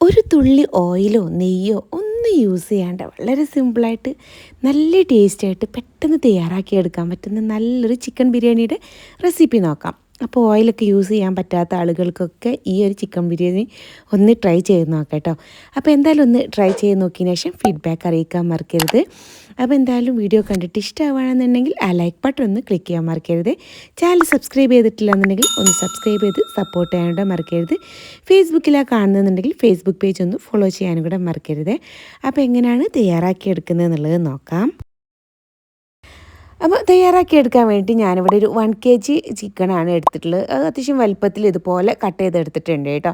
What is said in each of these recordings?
ഒരു തുള്ളി ഓയിലോ നെയ്യോ ഒന്നും യൂസ് ചെയ്യാണ്ട് വളരെ സിമ്പിളായിട്ട് നല്ല ടേസ്റ്റായിട്ട് പെട്ടെന്ന് തയ്യാറാക്കി എടുക്കാൻ പറ്റുന്ന നല്ലൊരു ചിക്കൻ ബിരിയാണിയുടെ റെസിപ്പി നോക്കാം. അപ്പോൾ ഓയിലൊക്കെ യൂസ് ചെയ്യാൻ പറ്റാത്ത ആളുകൾക്കൊക്കെ ഈ ഒരു ചിക്കൻ ബിരിയാണി ഒന്ന് ട്രൈ ചെയ്ത് നോക്കാം കേട്ടോ. അപ്പോൾ എന്തായാലും ഒന്ന് ട്രൈ ചെയ്ത് നോക്കിയതിന് ശേഷം ഫീഡ്ബാക്ക് അറിയിക്കാൻ മറക്കരുത്. അപ്പോൾ എന്തായാലും വീഡിയോ കണ്ടിട്ട് ഇഷ്ടമാണെന്നുണ്ടെങ്കിൽ ആ ലൈക്ക് ബട്ടൺ ഒന്ന് ക്ലിക്ക് ചെയ്യാൻ മറക്കരുത്. ചാനൽ സബ്സ്ക്രൈബ് ചെയ്തിട്ടില്ല എന്നുണ്ടെങ്കിൽ ഒന്ന് സബ്സ്ക്രൈബ് ചെയ്ത് സപ്പോർട്ട് ചെയ്യാനായിട്ട് മറക്കരുത്. ഫേസ്ബുക്കിലാണ് കാണുന്നുണ്ടെങ്കിൽ ഫേസ്ബുക്ക് പേജ് ഒന്ന് ഫോളോ ചെയ്യാനും കൂടെ മറക്കരുത്. അപ്പോൾ എങ്ങനെയാണ് തയ്യാറാക്കി എടുക്കുന്നത് എന്നുള്ളത് നോക്കാം. അപ്പോൾ തയ്യാറാക്കി എടുക്കാൻ വേണ്ടി ഞാനിവിടെ ഒരു വൺ കെ ജി ചിക്കനാണ് എടുത്തിട്ടുള്ളത്. അത് അത്യാവശ്യം വലുപ്പത്തിൽ ഇതുപോലെ കട്ട് ചെയ്തെടുത്തിട്ടുണ്ട് കേട്ടോ.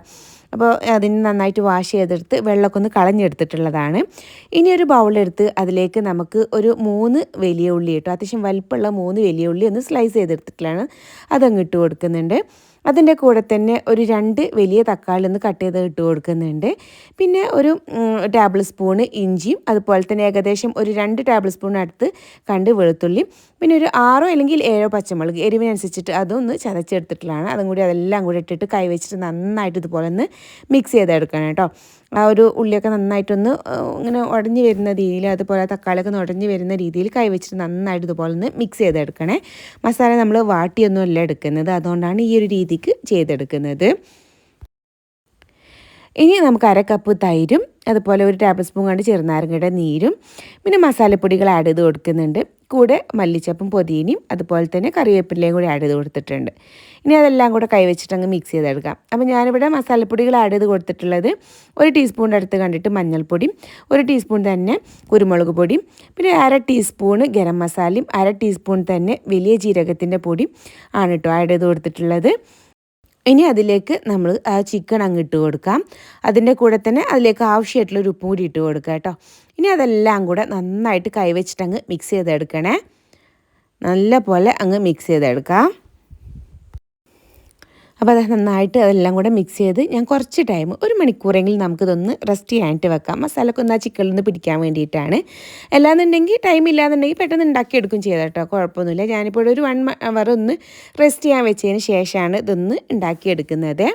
അപ്പോൾ അതിന് നന്നായിട്ട് വാഷ് ചെയ്തെടുത്ത് വെള്ളമൊക്കെ ഒന്ന് കളഞ്ഞെടുത്തിട്ടുള്ളതാണ്. ഇനി ഒരു ബൗളെടുത്ത് അതിലേക്ക് നമുക്ക് ഒരു മൂന്ന് വലിയ ഉള്ളി കേട്ടോ. അത്യാവശ്യം വലിപ്പമുള്ള മൂന്ന് വലിയ ഉള്ളി ഒന്ന് സ്ലൈസ് ചെയ്തെടുത്തിട്ടുള്ളതാണ്. അതങ്ങ് ഇട്ട് കൊടുക്കുന്നുണ്ട്. അതിന്റെ കൂടെ തന്നെ ഒരു രണ്ട് വലിയ തക്കാളി ഒന്ന് കട്ട് ചെയ്ത് ഇട്ട് കൊടുക്കുന്നുണ്ട്. പിന്നെ ഒരു ടേബിൾ സ്പൂണ് ഇഞ്ചിയും അതുപോലെ തന്നെ ഏകദേശം ഒരു രണ്ട് ടേബിൾ സ്പൂണിനടുത്ത് കണ്ട് വെളുത്തുള്ളിയും പിന്നെ ഒരു ആറോ അല്ലെങ്കിൽ ഏഴോ പച്ചമുളക് എരിവിനനുസരിച്ചിട്ട് അതൊന്ന് ചതച്ചെടുത്തിട്ടുള്ളതാണ്. അതും കൂടി അതെല്ലാം കൂടി ഇട്ടിട്ട് കൈ വെച്ചിട്ട് നന്നായിട്ട് ഇതുപോലെ ഒന്ന് മിക്സ് ചെയ്തെടുക്കണം കേട്ടോ. ആ ഒരു ഉള്ളിയൊക്കെ നന്നായിട്ടൊന്ന് ഇങ്ങനെ ഉടഞ്ഞു വരുന്ന രീതിയിൽ അതുപോലെ തക്കാളിയൊക്കെ ഉടഞ്ഞു വരുന്ന രീതിയിൽ കൈവച്ചിട്ട് നന്നായിട്ട് ഇതുപോലെ ഒന്ന് മിക്സ് ചെയ്തെടുക്കണേ. മസാല നമ്മൾ വാട്ടിയൊന്നും അല്ല എടുക്കുന്നത്. അതുകൊണ്ടാണ് ഈ ഒരു രീതിക്ക് ചെയ്തെടുക്കുന്നത്. ഇനി നമുക്ക് അര കപ്പ് തൈരും അതുപോലെ ഒരു ടേബിൾ സ്പൂൺ കണ്ട് ചെറുനാരങ്ങയുടെ നീരും പിന്നെ മസാലപ്പൊടികൾ ആഡ് ചെയ്ത് കൊടുക്കുന്നുണ്ട്. കൂടെ മല്ലിച്ചപ്പും പൊതിയനും അതുപോലെ തന്നെ കറിവേപ്പിലയും കൂടി ആഡ് ചെയ്ത് കൊടുത്തിട്ടുണ്ട്. ഇനി അതെല്ലാം കൂടെ കൈവച്ചിട്ട് അങ്ങ് മിക്സ് ചെയ്തെടുക്കാം. അപ്പോൾ ഞാനിവിടെ മസാലപ്പൊടികൾ ആഡ് ചെയ്ത് കൊടുത്തിട്ടുള്ളത് ഒരു ടീസ്പൂണിന്റെ അടുത്ത് കണ്ടിട്ട് മഞ്ഞൾപ്പൊടിയും ഒരു ടീസ്പൂൺ തന്നെ കുരുമുളക് പൊടിയും പിന്നെ അര ടീസ്പൂണ് ഗരം മസാലയും അര ടീസ്പൂൺ തന്നെ വലിയ ജീരകത്തിന്റെ പൊടിയും ആണ് കേട്ടോ ആഡ് ചെയ്ത് കൊടുത്തിട്ടുള്ളത്. ഇനി അതിലേക്ക് നമ്മൾ ചിക്കൻ അങ്ങ് ഇട്ട് കൊടുക്കാം. അതിന്റെ കൂടെ തന്നെ അതിലേക്ക് ആവശ്യമായിട്ടുള്ള ഒരു ഉപ്പും കൂടി ഇട്ട് കൊടുക്കുക കേട്ടോ. ഇനി അതെല്ലാം കൂടെ നന്നായിട്ട് കൈവച്ചിട്ട് അങ്ങ് മിക്സ് ചെയ്തെടുക്കണേ. നല്ല പോലെ അങ്ങ് മിക്സ് ചെയ്തെടുക്കാം. അപ്പോൾ അത് നന്നായിട്ട് അതെല്ലാം കൂടെ മിക്സ് ചെയ്ത് ഞാൻ കുറച്ച് ടൈം ഒരു മണിക്കൂറെങ്കിലും നമുക്കിതൊന്ന് റെസ്റ്റ് ചെയ്യാനായിട്ട് വെക്കാം. മസാലക്ക് ഒന്ന് ആ ചിക്കനിൽ നിന്ന് പിടിക്കാൻ വേണ്ടിയിട്ടാണ്. അല്ലാന്നുണ്ടെങ്കിൽ ടൈം ഇല്ലാന്നുണ്ടെങ്കിൽ പെട്ടെന്ന് ഉണ്ടാക്കിയെടുക്കും ചെയ്താൽ കേട്ടോ. കുഴപ്പമൊന്നുമില്ല. ഞാനിപ്പോൾ ഒരു വൺ അവർ ഒന്ന് റെസ്റ്റ് ചെയ്യാൻ വെച്ചതിന് ശേഷമാണ് ഇതൊന്ന് ഉണ്ടാക്കിയെടുക്കുന്നത്.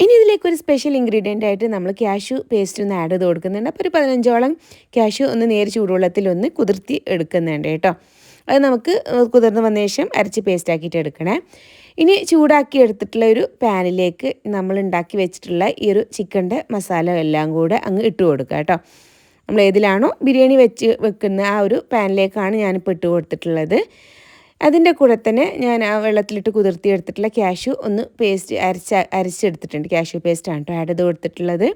ഇനി ഇതിലേക്ക് ഒരു സ്പെഷ്യൽ ഇൻഗ്രീഡിയന്റ് ആയിട്ട് നമ്മൾ ക്യാഷു പേസ്റ്റ് ഒന്ന് ആഡ് ചെയ്ത് കൊടുക്കുന്നുണ്ട്. അപ്പോൾ ഒരു പതിനഞ്ചോളം ക്യാഷു ഒന്ന് നേര് ചൂടുവെള്ളത്തിൽ ഒന്ന് കുതിർത്തി എടുക്കുന്നുണ്ട് കേട്ടോ. അത് നമുക്ക് കുതിർന്ന് വന്ന ശേഷം അരച്ച് പേസ്റ്റാക്കിയിട്ട് എടുക്കണേ. ഇനി ചൂടാക്കി എടുത്തിട്ടുള്ള ഒരു പാനിലേക്ക് നമ്മൾ ഉണ്ടാക്കി വെച്ചിട്ടുള്ള ഈ ഒരു ചിക്കന്റെ മസാല എല്ലാം കൂടെ അങ്ങ് ഇട്ട് കൊടുക്കുക കേട്ടോ. നമ്മൾ ഏതിലാണോ ബിരിയാണി വെച്ച് വെക്കുന്ന ആ ഒരു പാനിലേക്കാണ് ഞാനിപ്പോൾ ഇട്ട് കൊടുത്തിട്ടുള്ളത്. അതിന്റെ കൂടെ തന്നെ ഞാൻ ആ വെള്ളത്തിലിട്ട് കുതിർത്തി എടുത്തിട്ടുള്ള ക്യാഷു ഒന്ന് പേസ്റ്റ് അരച്ച അരച്ചെടുത്തിട്ടുണ്ട്. ക്യാഷു പേസ്റ്റാണ് കേട്ടോ ആഡ് ചെയ്ത് കൊടുത്തിട്ടുള്ളത്.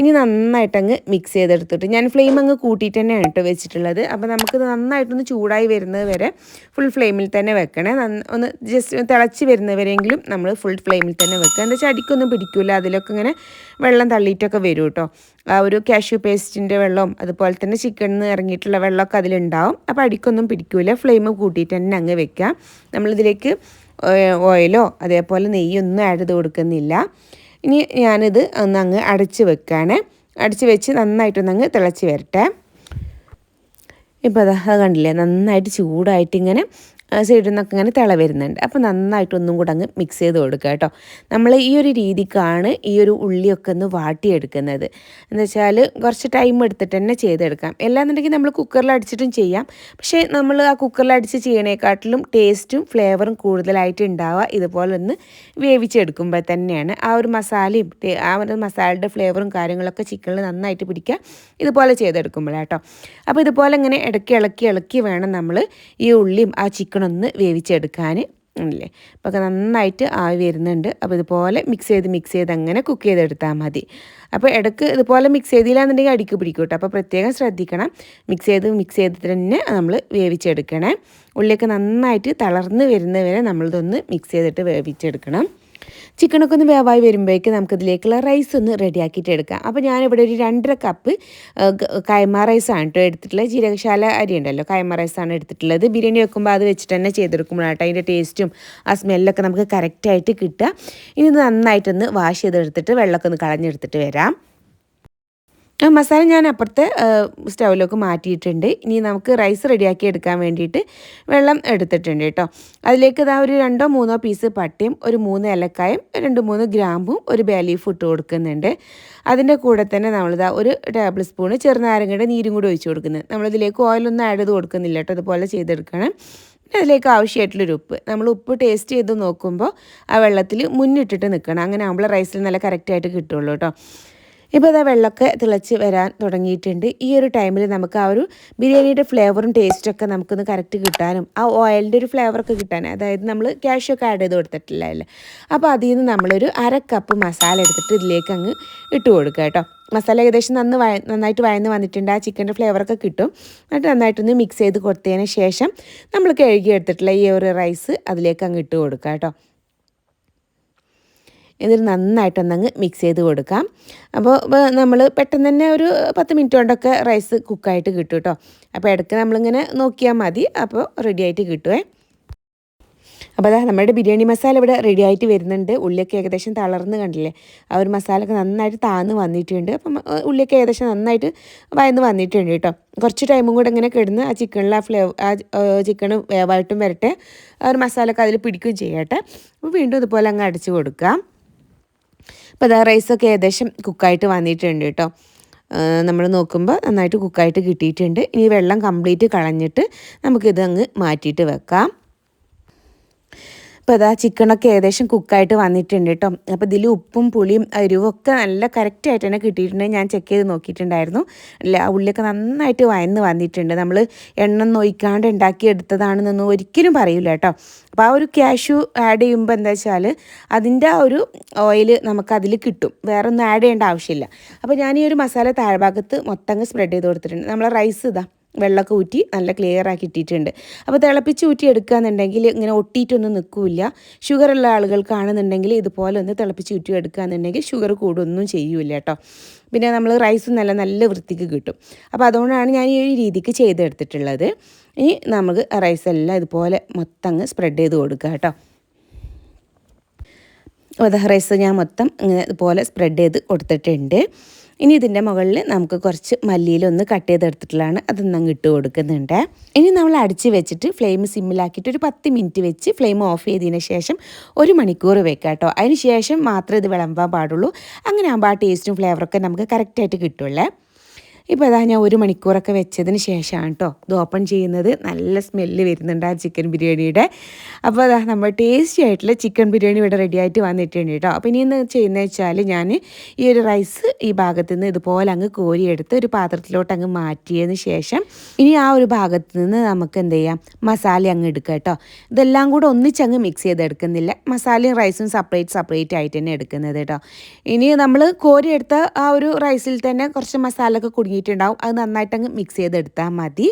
ഇനി നന്നായിട്ടങ്ങ് മിക്സ് ചെയ്തെടുത്തിട്ട് ഞാൻ ഫ്ലെയിം അങ്ങ് കൂട്ടിയിട്ട് തന്നെയാണ് കേട്ടോ വെച്ചിട്ടുള്ളത്. അപ്പോൾ നമുക്കിത് നന്നായിട്ടൊന്ന് ചൂടായി വരുന്നത് വരെ ഫുൾ ഫ്ലെയിമിൽ തന്നെ വെക്കണേ. ഒന്ന് ജസ്റ്റ് തിളച്ച് വരുന്നവരെങ്കിലും നമ്മൾ ഫുൾ ഫ്ലെയിമിൽ തന്നെ വെക്കുക. എന്താ വെച്ചാൽ അടിക്കൊന്നും പിടിക്കില്ല അതിലൊക്കെ ഇങ്ങനെ വെള്ളം തള്ളിയിട്ടൊക്കെ വരും കേട്ടോ. ആ ഒരു കാഷ്യൂ പേസ്റ്റിന്റെ വെള്ളവും അതുപോലെ തന്നെ ചിക്കനിൽ നിന്ന് ഇറങ്ങിയിട്ടുള്ള വെള്ളമൊക്കെ അതിലുണ്ടാവും. അപ്പോൾ അടിക്കൊന്നും പിടിക്കില്ല ഫ്ലെയിം കൂട്ടിയിട്ട് തന്നെ അങ്ങ് വെക്കുക. നമ്മളിതിലേക്ക് ഓയിലോ അതേപോലെ നെയ്യൊന്നും ആഡ് ചെയ്ത് കൊടുക്കുന്നില്ല. ഇനി ഞാനിത് ഒന്ന് അങ്ങ് അടച്ച് വെക്കുകയാണ് അടച്ച് വെച്ച് നന്നായിട്ടൊന്നങ്ങ് തിളച്ച് വരട്ടെ. ഇപ്പോൾ അത് കണ്ടില്ലേ? നന്നായിട്ട് ചൂടായിട്ട് ഇങ്ങനെ സൈഡിൽ നിന്നൊക്കെ ഇങ്ങനെ തിള വരുന്നുണ്ട്. അപ്പോൾ നന്നായിട്ട് ഒന്നും കൂടെ അങ്ങ് മിക്സ് ചെയ്ത് കൊടുക്കുക കേട്ടോ. നമ്മൾ ഈ ഒരു രീതിക്കാണ് ഈ ഒരു ഉള്ളിയൊക്കെ ഒന്ന് വാട്ടിയെടുക്കുന്നത്. എന്ന് വെച്ചാൽ കുറച്ച് ടൈം എടുത്തിട്ട് തന്നെ ചെയ്തെടുക്കാം. എല്ലാന്നുണ്ടെങ്കിൽ നമ്മൾ കുക്കറിൽ അടിച്ചിട്ടും ചെയ്യാം. പക്ഷേ നമ്മൾ ആ കുക്കറിൽ അടിച്ച് ചെയ്യണേക്കാട്ടിലും ടേസ്റ്റും ഫ്ലേവറും കൂടുതലായിട്ട് ഉണ്ടാവുക ഇതുപോലെ ഒന്ന് വേവിച്ചെടുക്കുമ്പോൾ തന്നെയാണ്. ആ ഒരു മസാലയും ആ ഒരു മസാലയുടെ ഫ്ലേവറും കാര്യങ്ങളൊക്കെ ചിക്കനിൽ നന്നായിട്ട് പിടിക്കുക. ഇതുപോലെ ചെയ്തെടുക്കുമ്പോഴാട്ടോ അപ്പോൾ ഇതുപോലെ ഇങ്ങനെ ഇടയ്ക്ക് ഇളക്കി ഇളക്കി വേണം നമ്മൾ ഈ ഉള്ളിയും ആ ചിക്കൻ ഒന്ന് വേവിച്ചെടുക്കാൻ അല്ലേ അപ്പോൾ നന്നായിട്ട് ആവി വരുന്നുണ്ട്. അപ്പോൾ ഇതുപോലെ മിക്സ് ചെയ്ത് മിക്സ് ചെയ്ത് അങ്ങനെ കുക്ക് ചെയ്തെടുത്താൽ മതി. അപ്പോൾ ഇടയ്ക്ക് ഇതുപോലെ മിക്സ് ചെയ്തില്ലാന്നുണ്ടെങ്കിൽ അടിക്ക് പിടിക്കും കേട്ടോ. അപ്പോൾ പ്രത്യേകം ശ്രദ്ധിക്കണം. മിക്സ് ചെയ്ത് മിക്സ് ചെയ്തിട്ട് തന്നെ നമ്മൾ വേവിച്ചെടുക്കണേ. ഉള്ളിയൊക്കെ നന്നായിട്ട് തളർന്ന് വരുന്നവരെ നമ്മളിതൊന്ന് മിക്സ് ചെയ്തിട്ട് വേവിച്ചെടുക്കണം. ചിക്കനൊക്കെ ഒന്ന് വേവായി വരുമ്പോഴേക്ക് നമുക്കിതിലേക്കുള്ള റൈസ് ഒന്ന് റെഡിയാക്കിയിട്ട് എടുക്കാം. അപ്പോൾ ഞാനിവിടെ ഒരു രണ്ടര കപ്പ് കൈമ റൈസാണ് കേട്ടോ എടുത്തിട്ടുള്ളത്. ജീരകശാല അരി ഉണ്ടല്ലോ കൈമ റൈസാണ് എടുത്തിട്ടുള്ളത്. ബിരിയാണി വെക്കുമ്പോൾ അത് വെച്ചിട്ട് തന്നെ ചെയ്തെടുക്കുമ്പോഴാട്ടോ അതിന്റെ ടേസ്റ്റും ആ സ്മെല്ലൊക്കെ നമുക്ക് കറക്റ്റായിട്ട് കിട്ടുക. ഇനി നന്നായിട്ടൊന്ന് വാഷ് ചെയ്തെടുത്തിട്ട് വെള്ളമൊക്കെ ഒന്ന് കളഞ്ഞെടുത്തിട്ട് വരാം. മസാല ഞാൻ അപ്പുറത്തെ സ്റ്റൗവിലേക്ക് മാറ്റിയിട്ടുണ്ട്. ഇനി നമുക്ക് റൈസ് റെഡിയാക്കി എടുക്കാൻ വേണ്ടിയിട്ട് വെള്ളം എടുത്തിട്ടുണ്ട് കേട്ടോ. അതിലേക്ക് ഇതാ ഒരു രണ്ടോ മൂന്നോ പീസ് പട്ടിയും ഒരു മൂന്ന് ഏലക്കായും രണ്ട് മൂന്ന് ഗ്രാമ്പും ഒരു ബേലീഫ് ഇട്ട് കൊടുക്കുന്നുണ്ട്. അതിന്റെ കൂടെ തന്നെ നമ്മളിതാ ഒരു ടേബിൾ സ്പൂണ് ചെറുനാരങ്ങയുടെ നീരും കൂടി ഒഴിച്ച് കൊടുക്കുന്നത്. നമ്മളിതിലേക്ക് ഓയിലൊന്നും ആഡ് ചെയ്ത് കൊടുക്കുന്നില്ല കേട്ടോ അതുപോലെ ചെയ്തെടുക്കണം. പിന്നെ അതിലേക്ക് ആവശ്യമായിട്ടുള്ളൊരു ഉപ്പ്. നമ്മൾ ഉപ്പ് ടേസ്റ്റ് ചെയ്ത് നോക്കുമ്പോൾ ആ വെള്ളത്തിൽ മുന്നിട്ടിട്ട് നിൽക്കണം. അങ്ങനെ ആകുമ്പോൾ റൈസിൽ നല്ല കറക്റ്റായിട്ട് കിട്ടുള്ളൂ കേട്ടോ. ഇപ്പോൾ ഇതാ വെള്ളമൊക്കെ തിളച്ച് വരാൻ തുടങ്ങിയിട്ടുണ്ട്. ഈ ഒരു ടൈമിൽ നമുക്ക് ആ ഒരു ബിരിയാണിയുടെ ഫ്ലേവറും ടേസ്റ്റൊക്കെ നമുക്കൊന്ന് കറക്റ്റ് കിട്ടാനും ആ ഓയിലിന്റെ ഒരു ഫ്ലേവറൊക്കെ കിട്ടാനും അതായത് നമ്മൾ ക്യാഷൊക്കെ ആഡ് ചെയ്ത് കൊടുത്തിട്ടില്ല അല്ലേ അപ്പോൾ അതിൽ നിന്ന് നമ്മളൊരു അര കപ്പ് മസാല എടുത്തിട്ട് ഇതിലേക്ക് അങ്ങ് ഇട്ട് കൊടുക്കുക കേട്ടോ. മസാല ഏകദേശം നന്ന് വയ നന്നായിട്ട് വയന്ന് വന്നിട്ടുണ്ട് ആ ചിക്കന്റെ ഫ്ലേവറൊക്കെ കിട്ടും. എന്നിട്ട് നന്നായിട്ടൊന്ന് മിക്സ് ചെയ്ത് കൊടുത്തതിന് ശേഷം നമ്മൾ കഴുകി എടുത്തിട്ടുള്ള ഈ ഒരു റൈസ് അതിലേക്ക് അങ്ങ് ഇട്ട് കൊടുക്കുക കേട്ടോ. എന്നിട്ട് നന്നായിട്ടൊന്നങ്ങ് മിക്സ് ചെയ്ത് കൊടുക്കാം. അപ്പോൾ നമ്മൾ പെട്ടെന്ന് തന്നെ ഒരു പത്ത് മിനിറ്റ് കൊണ്ടൊക്കെ റൈസ് കുക്കായിട്ട് കിട്ടും കേട്ടോ. അപ്പോൾ ഇടയ്ക്ക് നമ്മളിങ്ങനെ നോക്കിയാൽ മതി. അപ്പോൾ റെഡി ആയിട്ട് കിട്ടുമേ അപ്പോൾ അതാ നമ്മുടെ ബിരിയാണി മസാല ഇവിടെ റെഡി ആയിട്ട് വരുന്നുണ്ട്. ഉള്ളിയൊക്കെ ഏകദേശം തളർന്ന് കണ്ടില്ലേ? ആ ഒരു മസാലയൊക്കെ നന്നായിട്ട് താന്ന് വന്നിട്ടുണ്ട്. അപ്പം ഉള്ളിയൊക്കെ ഏകദേശം നന്നായിട്ട് വയന്ന് വന്നിട്ടുണ്ട് കേട്ടോ. കുറച്ച് ടൈമും കൂടെ ഇങ്ങനെ കിടന്ന് ആ ചിക്കനിൽ ആ ഫ്ലേവർ ആ ചിക്കൻ വേവായിട്ടും വരട്ടെ. ആ ഒരു മസാലയൊക്കെ അതിൽ പിടിക്കുകയും ചെയ്യട്ടെ. അപ്പോൾ വീണ്ടും ഇതുപോലെ അങ്ങ് അടിച്ച് കൊടുക്കാം. അപ്പോൾ അതാ റൈസൊക്കെ ഏകദേശം കുക്കായിട്ട് വന്നിട്ടുണ്ട് കേട്ടോ. നമ്മൾ നോക്കുമ്പോൾ നന്നായിട്ട് കുക്കായിട്ട് കിട്ടിയിട്ടുണ്ട്. ഇനി വെള്ളം കംപ്ലീറ്റ് കളഞ്ഞിട്ട് നമുക്കിത് അങ്ങ് മാറ്റിയിട്ട് വെക്കാം. ഇപ്പോൾ ഇതാ ചിക്കനൊക്കെ ഏകദേശം കുക്കായിട്ട് വന്നിട്ടുണ്ട് കേട്ടോ അപ്പോൾ ഇതിൽ ഉപ്പും പുളിയും അരിവൊക്കെ നല്ല കറക്റ്റായിട്ട് തന്നെ കിട്ടിയിട്ടുണ്ട്. ഞാൻ ചെക്ക് ചെയ്ത് നോക്കിയിട്ടുണ്ടായിരുന്നു. അല്ല ഉള്ളിയൊക്കെ നന്നായിട്ട് വയന്ന് വന്നിട്ടുണ്ട്. നമ്മൾ എണ്ണ നൊയ്ക്കാണ്ട് ഉണ്ടാക്കിയെടുത്തതാണെന്നൊന്നും ഒരിക്കലും പറയില്ല കേട്ടോ അപ്പോൾ ആ ഒരു ക്യാഷു ആഡ് ചെയ്യുമ്പോൾ എന്താ വെച്ചാൽ അതിന്റെ ആ ഒരു ഓയിൽ നമുക്കതിൽ കിട്ടും. വേറെ ഒന്നും ആഡ് ചെയ്യേണ്ട ആവശ്യമില്ല. അപ്പോൾ ഞാൻ ഈ ഒരു മസാല താഴ്ഭാഗത്ത് മൊത്തം സ്പ്രെഡ് ചെയ്ത് കൊടുത്തിട്ടുണ്ട്. നമ്മളെ റൈസ് ഇതാ. വെള്ളമൊക്കെ ഊറ്റി നല്ല ക്ലിയർ ആക്കി ഇട്ടിട്ടുണ്ട്. അപ്പോൾ തിളപ്പിച്ച് ഊറ്റി എടുക്കുകയെന്നുണ്ടെങ്കിൽ ഇങ്ങനെ ഒട്ടിയിട്ടൊന്നും നിൽക്കില്ല. ഷുഗർ ഷുഗറുള്ള ആളുകൾക്കാണെന്നുണ്ടെങ്കിൽ ഇതുപോലെ ഒന്ന് തിളപ്പിച്ച് ഊറ്റി എടുക്കുകയെന്നുണ്ടെങ്കിൽ ഷുഗർ കൂടുമൊന്നും ചെയ്യൂല കേട്ടോ. പിന്നെ നമ്മൾ റൈസ് നല്ല നല്ല വൃത്തിക്ക് കിട്ടും. അപ്പോൾ അതുകൊണ്ടാണ് ഞാൻ ഈ ഒരു രീതിക്ക് ചെയ്തെടുത്തിട്ടുള്ളത്. ഇനി നമുക്ക് റൈസ് എല്ലാം ഇതുപോലെ മൊത്തം അങ്ങ് സ്പ്രെഡ് ചെയ്ത് കൊടുക്കുക കേട്ടോ. റൈസ് ഞാൻ മൊത്തം ഇങ്ങനെ ഇതുപോലെ സ്പ്രെഡ് ചെയ്ത് കൊടുത്തിട്ടുണ്ട്. ഇനി ഇതിന്റെ മുകളിൽ നമുക്ക് കുറച്ച് മല്ലിയിലൊന്ന് കട്ട് ചെയ്തെടുത്തിട്ടുള്ളതാണ്. അതൊന്നും അങ്ങ് ഇട്ട് കൊടുക്കുന്നുണ്ട്. ഇനി നമ്മൾ അടിച്ച് വെച്ചിട്ട് ഫ്ലെയിം സിമ്മിലാക്കിയിട്ട് ഒരു പത്ത് മിനിറ്റ് വെച്ച് ഫ്ലെയിം ഓഫ് ചെയ്തതിന് ശേഷം ഒരു മണിക്കൂർ വെക്കാം കേട്ടോ. അതിന് ശേഷം മാത്രമേ ഇത് വിളമ്പാൻ പാടുള്ളൂ. അങ്ങനെ ആകുമ്പോൾ ആ ടേസ്റ്റും ഫ്ലേവറൊക്കെ നമുക്ക് കറക്റ്റായിട്ട് കിട്ടുള്ളേ ഇപ്പോൾ അതാ ഞാൻ ഒരു മണിക്കൂറൊക്കെ വെച്ചതിന് ശേഷമാണ് കേട്ടോ ഇത് ഓപ്പൺ ചെയ്യുന്നത്. നല്ല സ്മെല്ല് വരുന്നുണ്ട് ആ ചിക്കൻ ബിരിയാണിയുടെ. അപ്പോൾ അതാ നമ്മൾ ടേസ്റ്റി ആയിട്ടുള്ള ചിക്കൻ ബിരിയാണി ഇവിടെ റെഡി ആയിട്ട് വന്നിട്ടുണ്ട് കേട്ടോ അപ്പോൾ ഇനി എന്ന് ചെയ്യുന്നത് വെച്ചാൽ ഞാൻ ഈ ഒരു റൈസ് ഈ ഭാഗത്ത് നിന്ന് ഇതുപോലെ അങ്ങ് കോരിയെടുത്ത് ഒരു പാത്രത്തിലോട്ട് അങ്ങ് മാറ്റിയതിന് ശേഷം ഇനി ആ ഒരു ഭാഗത്ത് നിന്ന് നമുക്ക് എന്ത് ചെയ്യാം? മസാല അങ്ങ് എടുക്കുക കേട്ടോ ഇതെല്ലാം കൂടെ ഒന്നിച്ചങ്ങ് മിക്സ് ചെയ്തെടുക്കുന്നില്ല. മസാലയും റൈസും സെപ്പറേറ്റ് സെപ്പറേറ്റ് ആയിട്ട് തന്നെ എടുക്കുന്നത് കേട്ടോ ഇനി നമ്മൾ കോരിയെടുത്ത ആ ഒരു റൈസിൽ തന്നെ കുറച്ച് മസാല ഒക്കെ കുടുങ്ങി തുടങ്ങിയിട്ടുണ്ടാവും അത് നന്നായിട്ട് അങ്ങ് മിക്സ് ചെയ്തെടുത്താൽ മതി.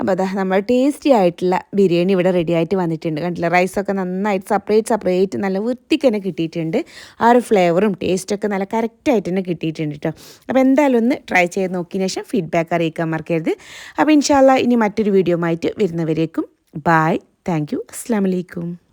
അപ്പോൾ അതാ നമ്മൾ ടേസ്റ്റി ആയിട്ടുള്ള ബിരിയാണി ഇവിടെ റെഡി ആയിട്ട് വന്നിട്ടുണ്ട്. കണ്ടില്ല? റൈസൊക്കെ നന്നായിട്ട് സെപ്പറേറ്റ് സെപ്പറേറ്റ് നല്ല വൃത്തിക്ക് തന്നെ കിട്ടിയിട്ടുണ്ട്. ആ ഒരു ഫ്ലേവറും ടേസ്റ്റൊക്കെ നല്ല കറക്റ്റായിട്ട് തന്നെ കിട്ടിയിട്ടുണ്ട് കേട്ടോ അപ്പോൾ എന്തായാലും ഒന്ന് ട്രൈ ചെയ്ത് നോക്കിയതിന് ശേഷം ഫീഡ്ബാക്ക് അറിയിക്കാൻ മറക്കരുത്. അപ്പോൾ ഇൻഷാല്ല ഇനി മറ്റൊരു വീഡിയോ ആയിട്ട് വരുന്നവരേക്കും. ബായ് താങ്ക് യു അസ്സാം വലൈക്കും